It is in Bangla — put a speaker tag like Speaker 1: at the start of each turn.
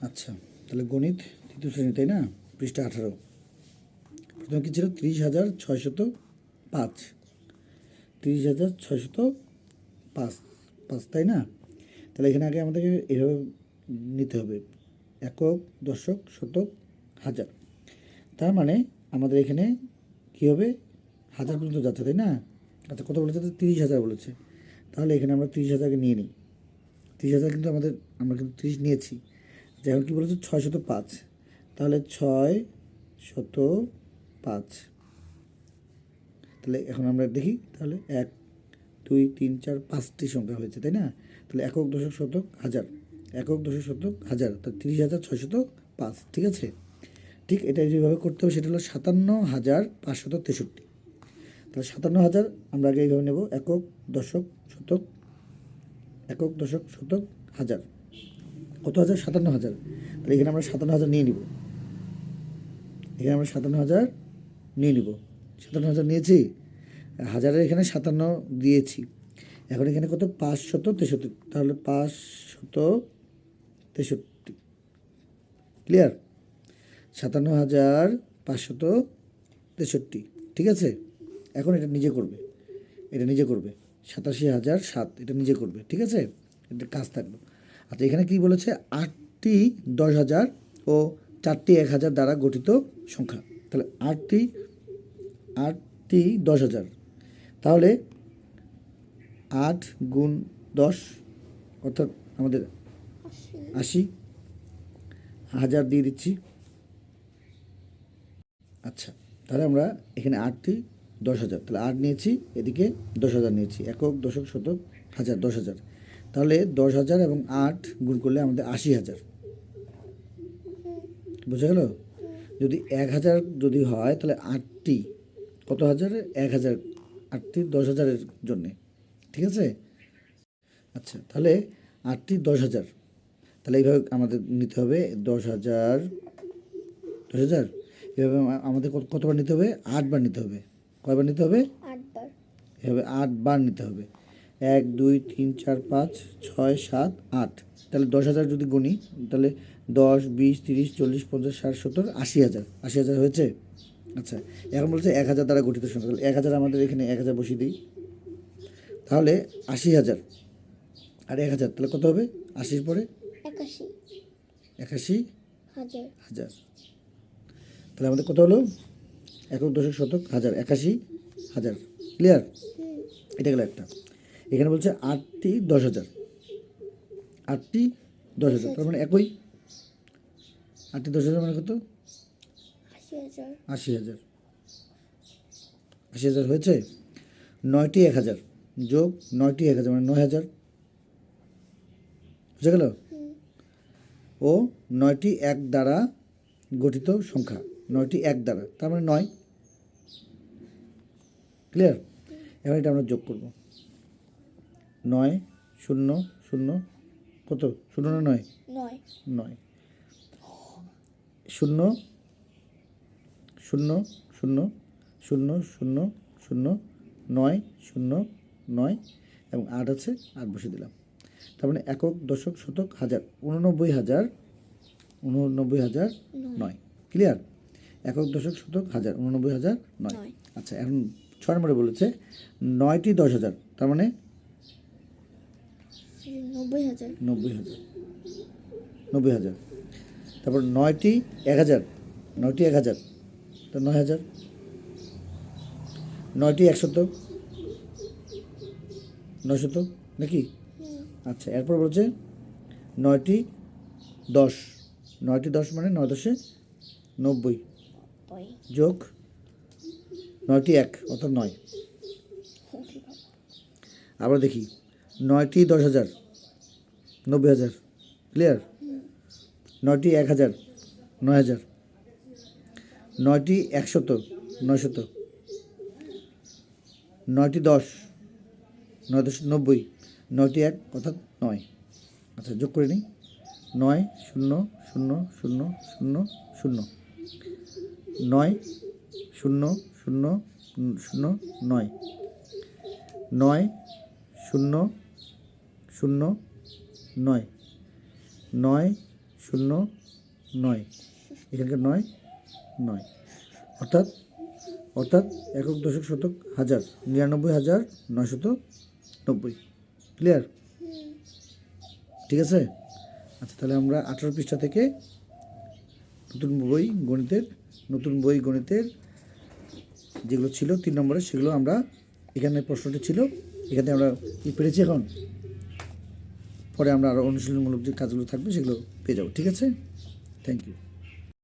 Speaker 1: আচ্ছা তাহলে গণিত তৃতীয় শ্রেণি, তাই না? পৃষ্ঠা আঠারো। প্রথমে কী ছিল? তিরিশ হাজার ছয়শত পাঁচ। তিরিশ হাজার ছয়শত পাঁচ। পাঁচ, তাই না? তাহলে এখানে আগে আমাদেরকে এভাবে নিতে হবে। একক, দশক, শতক, হাজার। তার মানে আমাদের এখানে কী হবে? হাজার পর্যন্ত যাচ্ছে, তাই না? আচ্ছা কত বলেছে? তো তিরিশ হাজার বলেছে। তাহলে এখানে আমরা তিরিশ হাজারকে নিয়ে নিই। তিরিশ হাজার কিন্তু আমাদের, আমরা কিন্তু তিরিশ নিয়েছি। এখন কী বলেছে? ছয় শত পাঁচ। তাহলে ছয় শত পাঁচ। তাহলে এখন আমরা দেখি, তাহলে এক, দুই, তিন, চার, পাঁচটি সংখ্যা হয়েছে, তাই না? তাহলে একক দশক শতক হাজার। একক দশক শতক হাজার তা তিরিশ হাজার ছয় ছয়শত পাঁচ, ঠিক আছে? ঠিক এটা যেভাবে করতে হবে, সেটা হলো সাতান্ন হাজার পাঁচশত তেষট্টি। তাহলে সাতান্ন হাজার, আমরা আগে এইভাবে নেব, একক দশক শতক, একক দশক শতক হাজার। কত হাজার? সাতান্ন হাজার। তাহলে এখানে আমরা সাতান্ন হাজার নিয়ে নিব। এখানে আমরা সাতান্ন হাজার নিয়ে নিব। সাতান্ন হাজার নিয়েছি। হাজারের এখানে সাতান্ন দিয়েছি। এখন এখানে কত? পাঁচ শত তেষট্টি। তাহলে পাঁচ শত তেষট্টি। ক্লিয়ার সাতান্ন হাজার পাঁচশত তেষট্টি। ঠিক আছে? এখন এটা নিজে করবে। এটা নিজে করবে। সাতাশি হাজার সাত। এটা নিজে করবে। ঠিক আছে? এটা কাজ থাকল আচ্ছা এখানে কি বলেছে? আটটি দশ হাজার ও চারটি এক হাজার দ্বারা গঠিত সংখ্যা। তাহলে আটটি আটটি দশ হাজার। তাহলে আট গুণ দশ, অর্থাৎ আমাদের আশি হাজার দিয়ে দিচ্ছি। আচ্ছা তাহলে আমরা এখানে আটটি দশ হাজার, তাহলে আট নিয়েছি, এদিকে দশ হাজার নিয়েছি, একক, দশক, শতক, হাজার, দশ হাজার। তাহলে দশ হাজার এবং আট গুণ করলে আমাদের আশি হাজার। বোঝা গেল? যদি এক হাজার যদি হয় তাহলে আটটি। কত হাজার? এক হাজার। আটটি দশ হাজারের জন্যে। ঠিক আছে? আচ্ছা তাহলে আটটি দশ হাজার। তাহলে এইভাবে আমাদের নিতে হবে দশ হাজার দশ হাজার। এভাবে আমাদের কত- কতবার নিতে হবে? আটবার নিতে হবে। কয়বার নিতে হবে? এভাবে আট বার নিতে হবে। এক দুই তিন চার পাঁচ ছয় সাত আট। তাহলে দশ হাজার যদি গুনি তাহলে দশ বিশ তিরিশ চল্লিশ পঞ্চাশ ষাট সত্তর আশি হাজার। আশি হাজার হয়েছে? আচ্ছা এখন বলছে এক হাজার দ্বারা গঠিত সংখ্যা। তাহলে এক হাজার আমাদের এখানে এক হাজার বসিয়ে দিই। তাহলে আশি হাজার। আর এক হাজার তাহলে কত হবে? আশির পরে?
Speaker 2: একাশি।
Speaker 1: একাশি
Speaker 2: হাজার।
Speaker 1: হাজার। তাহলে আমাদের কত হলো? একক দশক শতক হাজার। একাশি হাজার। ক্লিয়ার? এটা গেল একটা। এখানে বলছে আটটি দশ হাজার। আটটি দশ হাজার তার মানে একই? আটটি দশ হাজার মানে কত?
Speaker 2: আশি হাজার।
Speaker 1: আশি হাজার। হয়েছে? নয়টি এক হাজার যোগ নয়টি এক হাজার মানে নয় হাজার। বুঝে গেল? ও নয়টি এক দ্বারা গঠিত সংখ্যা নয়টি এক দ্বারা তার মানে নয়। ক্লিয়ার এবার এটা আমরা যোগ করব। নয় শূন্য শূন্য কত? শূন্য না নয়?
Speaker 2: নয়।
Speaker 1: নয়। শূন্য শূন্য শূন্য শূন্য শূন্য শূন্য নয় শূন্য নয় এবং আট আছে আট বসে দিলাম। তার মানে একক দশক শতক হাজার উননব্বই হাজার উননব্বই হাজার নয়। ক্লিয়ার একক দশক শতক হাজার উননব্বই হাজার নয়। আচ্ছা এখন ছয় নম্বরে বলেছে নয়টি দশ হাজার তার মানে
Speaker 2: নব্বই হাজার।
Speaker 1: নব্বই হাজার। নব্বই হাজার। তারপর নয়টি এক হাজার। নয়টি এক হাজার। তো নয় হাজার। নয়টি একশত। নয়শত? নাকি? আচ্ছা এরপর বলছে নয়টি দশ। নয়টি দশ মানে নয় দশে নব্বই।
Speaker 2: নব্বই।
Speaker 1: যোগ নয়টি এক অর্থাৎ নয়। আবার দেখি। নয়টি দশ হাজার, নব্বই হাজার ক্লিয়ার নয়টি এক হাজার, নয় হাজার, নয়টি একশত নয়শত নয়টি দশ, নয় দশ নব্বই, নয়টি এক, অর্থাৎ নয়। আচ্ছা যোগ করে নিই। নয় শূন্য শূন্য শূন্য শূন্য শূন্য। নয় শূন্য শূন্য শূন্য, নয়। নয় শূন্য শূন্য নয়। নয় শূন্য নয়। এখানকার নয় নয়। অর্থাৎ অর্থাৎ একক দশক শতক হাজার, নিরানব্বই হাজার নয়শত নব্বই। ক্লিয়ার ঠিক আছে? আচ্ছা তাহলে আমরা আঠারো পৃষ্ঠা থেকে নতুন বই গণিতের, নতুন বই গণিতের যেগুলো ছিল তিন নম্বরে সেগুলো আমরা এখানে প্রশ্নটি ছিল, এখানে আমরা কি পেরেছি এখন? পরে আমরা আরও অনুশীলনমূলক যে কাজগুলো থাকবে সেগুলো পেয়ে যাব। ঠিক আছে? Thank you